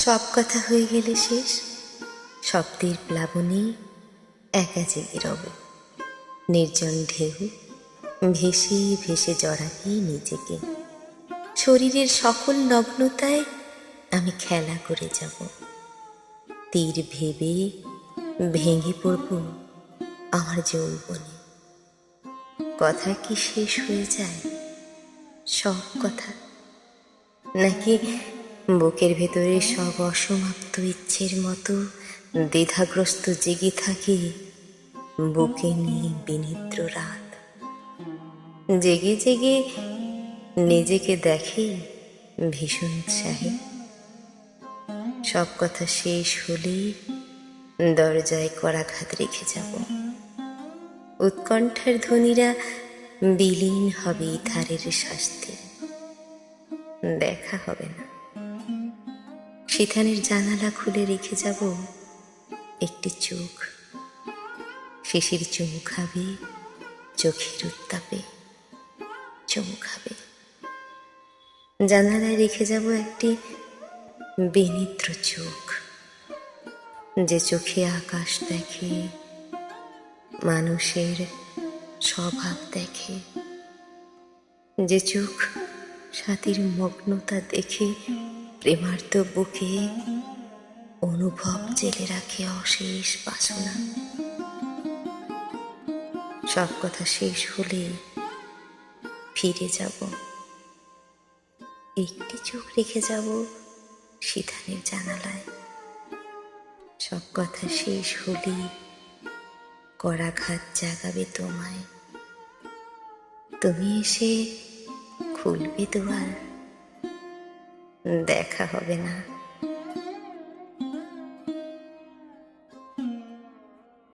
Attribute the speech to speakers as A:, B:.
A: সব কথা হয়ে গেলে শেষ। শব্দের প্লাবনে একা জেগে রব। নির্জন ঢেউ ভেসে ভেসে জড়াবি নিজেকে। শরীরের সকল নগ্নতায় আমি খেলা করে যাব। তীর ভেবে ভেঙে পড়ব আমার যৌবনে। কথা কি শেষ হয়ে যায়? সব কথা? নাকি বুকের ভেতরে সব অসমাপ্ত ইচ্ছের মতো দ্বিধাগ্রস্ত জেগে থাকে বুকে নিয়ে বিনিদ্র রাত। জেগে জেগে নিজেকে দেখে ভীষণ উৎসাহে। সব কথা শেষ হলে দরজায় করাঘাত রেখে যাব। উৎকণ্ঠার ধ্বনিরা বিলীন হবে ধারের শাস্তি। দেখা হবে না। সিথানের জানালা খুলে রেখে যাব একটি চোখ। শিশির চুমু খাবে, চোখের উত্তাপে চুমু খাবে। জানালায় রেখে যাব একটি বেনিদ্র চোখ। যে চোখে আকাশ দেখে, মানুষের স্বভাব দেখে। যে চোখ সাথীর মগ্নতা দেখে প্রেমার্ত বুকে অনুভব জেলে রাখে অশেষ বাসনা। সব কথা শেষ হলে ফিরে যাব। একটি চোখ রেখে যাব সিধানের জানালায়। সব কথা শেষ হলে করাঘাত জাগাবে তোমায়। তুমি এসে খুলবে দুয়ার। দেখা হবে না